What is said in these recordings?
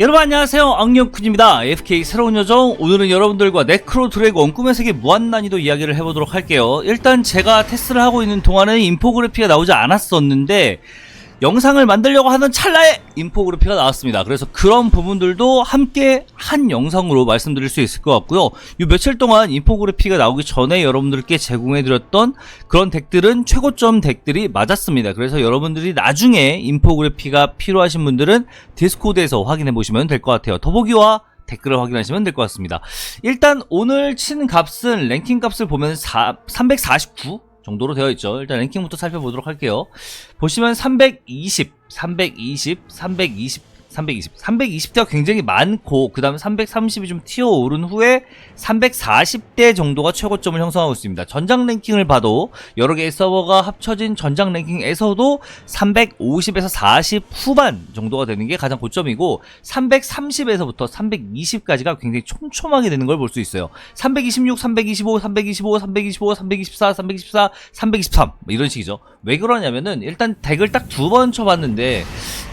여러분 안녕하세요. 악령쿤입니다. FK 새로운 요정. 오늘은 여러분들과 네크로 드래곤 꿈의 세계 무한난이도 이야기를 해보도록 할게요. 일단 제가 테스트를 하고 있는 동안은 인포그래피가 나오지 않았었는데 영상을 만들려고 하는 찰나에 인포그래피가 나왔습니다 그래서 그런 부분들도 함께 한 영상으로 말씀드릴 수 있을 것 같고요 이 며칠 동안 인포그래피가 나오기 전에 여러분들께 제공해드렸던 그런 덱들은 최고점 덱들이 맞았습니다 그래서 여러분들이 나중에 인포그래피가 필요하신 분들은 디스코드에서 확인해 보시면 될 것 같아요. 더보기와 댓글을 확인하시면 될 것 같습니다. 일단 오늘 친 값은 랭킹 값을 보면 4, 349 정도로 되어 있죠. 일단 랭킹부터 살펴보도록 할게요. 보시면 320, 320, 320, 320, 320대가 굉장히 많고 그 다음에 330이 좀 튀어오른 후에 340대 정도가 최고점을 형성하고 있습니다. 전장 랭킹을 봐도 여러 개의 서버가 합쳐진 전장 랭킹에서도 350에서 40 후반 정도가 되는 게 가장 고점이고 330에서부터 320까지가 굉장히 촘촘하게 되는 걸 볼 수 있어요. 326, 325, 325, 325, 324, 324, 323 이런 식이죠. 왜 그러냐면은 일단 덱을 딱 두 번 쳐봤는데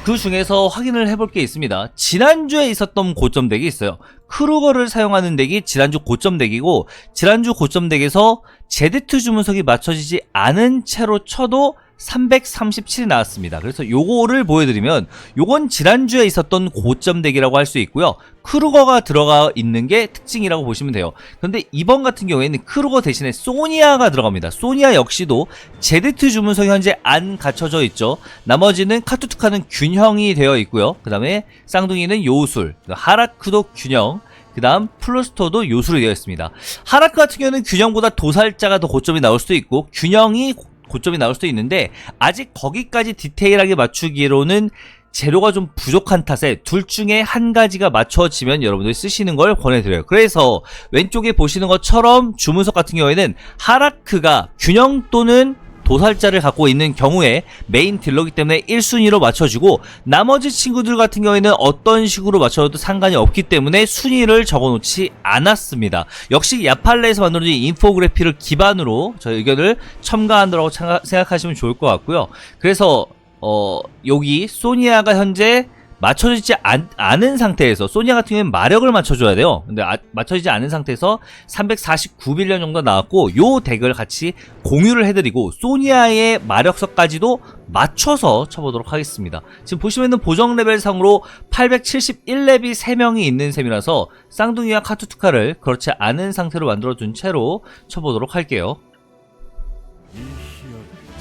그 중에서 확인을 해볼 게 있습니다. 지난주에 있었던 고점 덱이 있어요. 크루거를 사용하는 덱이 지난주 고점 덱이고 지난주 고점 덱에서 제데트 주문석이 맞춰지지 않은 채로 쳐도 337이 나왔습니다. 그래서 요거를 보여드리면 요건 지난주에 있었던 고점 덱이라고 할 수 있고요. 크루거가 들어가 있는 게 특징이라고 보시면 돼요. 그런데 이번 같은 경우에는 크루거 대신에 소니아가 들어갑니다. 소니아 역시도 제데트 주문석이 현재 안 갖춰져 있죠. 나머지는 카투투카는 균형이 되어 있고요. 그 다음에 쌍둥이는 요술, 하라크도 균형, 그 다음 플루스토도 요술이 되어 있습니다. 하라크 같은 경우는 균형보다 도살자가 더 고점이 나올 수도 있고 균형이 고- 고점이 나올 수도 있는데 아직 거기까지 디테일하게 맞추기로는 재료가 좀 부족한 탓에 둘 중에 한 가지가 맞춰지면 여러분들이 쓰시는 걸 권해드려요. 그래서 왼쪽에 보시는 것처럼 주문석 같은 경우에는 하라크가 균형 또는 도살자를 갖고 있는 경우에 메인 딜러기 때문에 1순위로 맞춰주고 나머지 친구들 같은 경우에는 어떤 식으로 맞춰도 상관이 없기 때문에 순위를 적어놓지 않았습니다. 역시 야팔레에서 만들어진 인포그래피를 기반으로 저희 의견을 첨가한다고 생각하시면 좋을 것 같고요. 그래서 어 여기 소니아가 현재 맞춰지지 않, 은 상태에서 소니아 같은 경우는 마력을 맞춰줘야 돼요. 근데 아- 맞춰지지 않은 상태에서 349빌리언 정도 나왔고 요 덱을 같이 공유를 해드리고 소니아의 마력서까지도 맞춰서 쳐보도록 하겠습니다. 지금 보시면은 보정 레벨 상으로 871렙이 3명이 있는 셈이라서 쌍둥이와 카투투카를 그렇지 않은 상태로 만들어둔 채로 쳐보도록 할게요.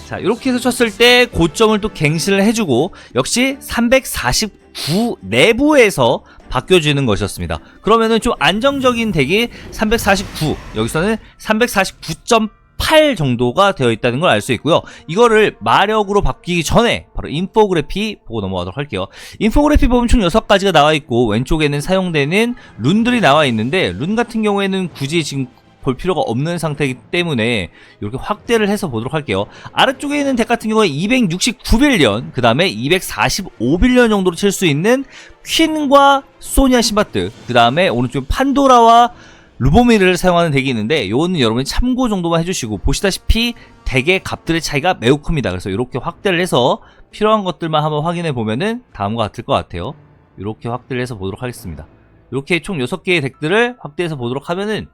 자, 이렇게 해서 쳤을 때 고점을 또 갱신을 해주고 역시 349 내부에서 바뀌어지는 것이었습니다. 그러면은 좀 안정적인 덱이 349 여기서는 349.8 정도가 되어 있다는 걸 알 수 있고요. 이거를 마력으로 바뀌기 전에 바로 인포그래피 보고 넘어가도록 할게요. 인포그래피 보면 총 6가지가 나와 있고 왼쪽에는 사용되는 룬들이 나와 있는데 룬 같은 경우에는 굳이 지금 볼 필요가 없는 상태이기 때문에 이렇게 확대를 해서 보도록 할게요. 아래쪽에 있는 덱 같은 경우에 269빌리언, 그 다음에 245빌리언 정도로 칠 수 있는 퀸과 소니아 신바트, 그 다음에 오른쪽에 판도라와 루보미를 사용하는 덱이 있는데 요거는 여러분이 참고 정도만 해주시고 보시다시피 덱의 값들의 차이가 매우 큽니다. 그래서 이렇게 확대를 해서 필요한 것들만 한번 확인해 보면은 다음과 같을 것 같아요. 이렇게 확대를 해서 보도록 하겠습니다. 이렇게 총 6개의 덱들을 확대해서 보도록 하면은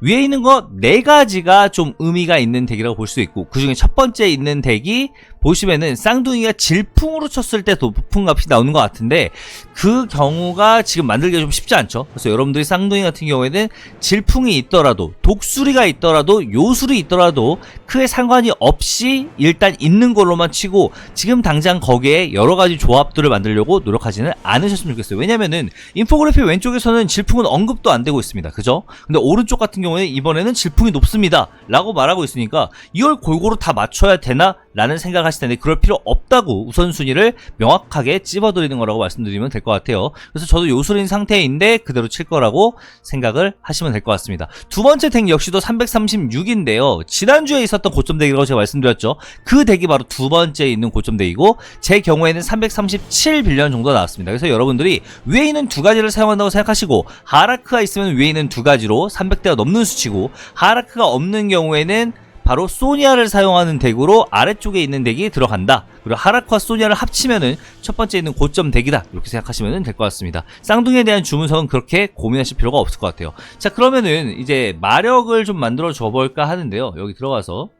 위에 있는 거 네 가지가 좀 의미가 있는 덱이라고 볼 수 있고 그 중에 첫 번째 있는 덱이 보시면은 쌍둥이가 질풍으로 쳤을 때 높은 값이 나오는 것 같은데 그 경우가 지금 만들기가 좀 쉽지 않죠. 그래서 여러분들이 쌍둥이 같은 경우에는 질풍이 있더라도 독수리가 있더라도 요술이 있더라도 크게 상관이 없이 일단 있는 걸로만 치고 지금 당장 거기에 여러 가지 조합들을 만들려고 노력하지는 않으셨으면 좋겠어요. 왜냐면은 인포그래피 왼쪽에서는 질풍은 언급도 안 되고 있습니다. 그죠? 근데 오른쪽 같은 경우에는 이번에는 질풍이 높습니다. 라고 말하고 있으니까 이걸 골고루 다 맞춰야 되나? 라는 생각을 하실 텐데 그럴 필요 없다고 우선순위를 명확하게 찝어드리는 거라고 말씀드리면 될 것 같아요. 그래서 저도 요술인 상태인데 그대로 칠 거라고 생각을 하시면 될 것 같습니다. 두 번째 덱 역시도 336인데요. 지난주에 있었던 고점 덱이라고 제가 말씀드렸죠. 그 덱이 바로 두 번째 있는 고점 덱이고 제 경우에는 337빌리언 정도 나왔습니다. 그래서 여러분들이 위에 있는 두 가지를 사용한다고 생각하시고 하라크가 있으면 위에 있는 두 가지로 300대가 넘는 수치고 하라크가 없는 경우에는 바로 소니아를 사용하는 덱으로 아래쪽에 있는 덱이 들어간다. 그리고 하라크와 소니아를 합치면은 첫 번째 있는 고점 덱이다. 이렇게 생각하시면 될 것 같습니다. 쌍둥이에 대한 주문석은 그렇게 고민하실 필요가 없을 것 같아요. 자, 그러면은 이제 마력을 좀 만들어 줘볼까 하는데요. 여기 들어가서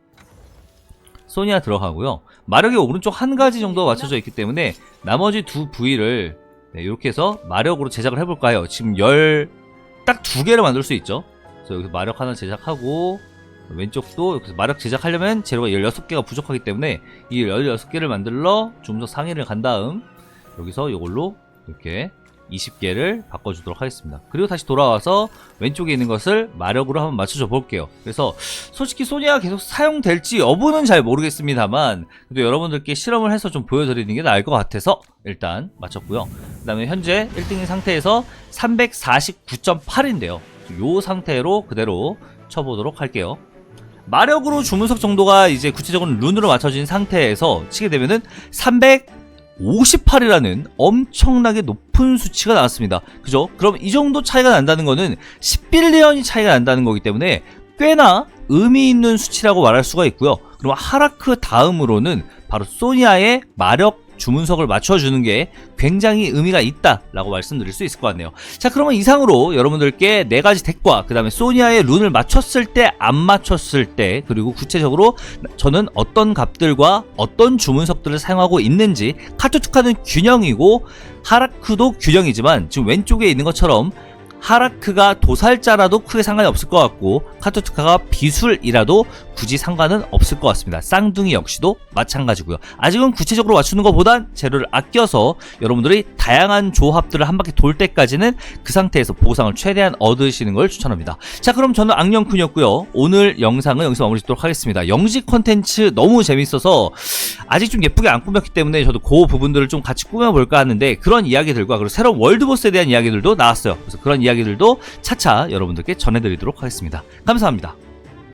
소니아 들어가고요. 마력이 오른쪽 한 가지 정도 맞춰져 있기 때문에 나머지 두 부위를 네, 이렇게 해서 마력으로 제작을 해볼까 해요. 지금 열, 딱 두 개를 만들 수 있죠. 그래서 여기서 마력 하나 제작하고, 왼쪽도 여기서 마력 제작하려면 재료가 16개가 부족하기 때문에 이 16개를 만들러 주문서 상위를 간 다음, 여기서 이걸로 이렇게 20개를 바꿔주도록 하겠습니다. 그리고 다시 돌아와서 왼쪽에 있는 것을 마력으로 한번 맞춰줘 볼게요. 그래서 솔직히 소니아가 계속 사용될지 여부는 잘 모르겠습니다.만 그래도 여러분들께 실험을 해서 좀 보여드리는 게 나을 것 같아서 일단 맞췄고요. 그 다음에 현재 1등인 상태에서 349.8인데요. 요 상태로 그대로 쳐보도록 할게요. 마력으로 주문석 정도가 이제 구체적으로 룬으로 맞춰진 상태에서 치게 되면은 358이라는 엄청나게 높은 수치가 나왔습니다. 그죠? 그럼 이 정도 차이가 난다는 거는 10빌리언이 차이가 난다는 거기 때문에 꽤나 의미 있는 수치라고 말할 수가 있고요. 그럼 하라크 다음으로는 바로 소니아의 마력 주문석을 맞춰주는 게 굉장히 의미가 있다라고 말씀드릴 수 있을 것 같네요. 자, 그러면 이상으로 여러분들께 네 가지 덱과 그 다음에 소니아의 룬을 맞췄을 때, 안 맞췄을 때, 그리고 구체적으로 저는 어떤 값들과 어떤 주문석들을 사용하고 있는지 카투투카는 균형이고 하라크도 균형이지만 지금 왼쪽에 있는 것처럼 하라크가 도살자라도 크게 상관이 없을 것 같고 카투투카가 비술이라도 굳이 상관은 없을 것 같습니다. 쌍둥이 역시도 마찬가지고요. 아직은 구체적으로 맞추는 것보단 재료를 아껴서 여러분들이 다양한 조합들을 한 바퀴 돌 때까지는 그 상태에서 보상을 최대한 얻으시는 걸 추천합니다. 자 그럼 저는 악령쿤이었고요. 오늘 영상은 여기서 마무리 짓도록 하겠습니다. 영지 컨텐츠 너무 재밌어서 아직 좀 예쁘게 안 꾸몄기 때문에 저도 그 부분들을 좀 같이 꾸며볼까 하는데 그런 이야기들과 그리고 새로운 월드보스에 대한 이야기들도 나왔어요. 그래서 그런 이야기들도 차차 여러분들께 전해드리도록 하겠습니다. 감사합니다.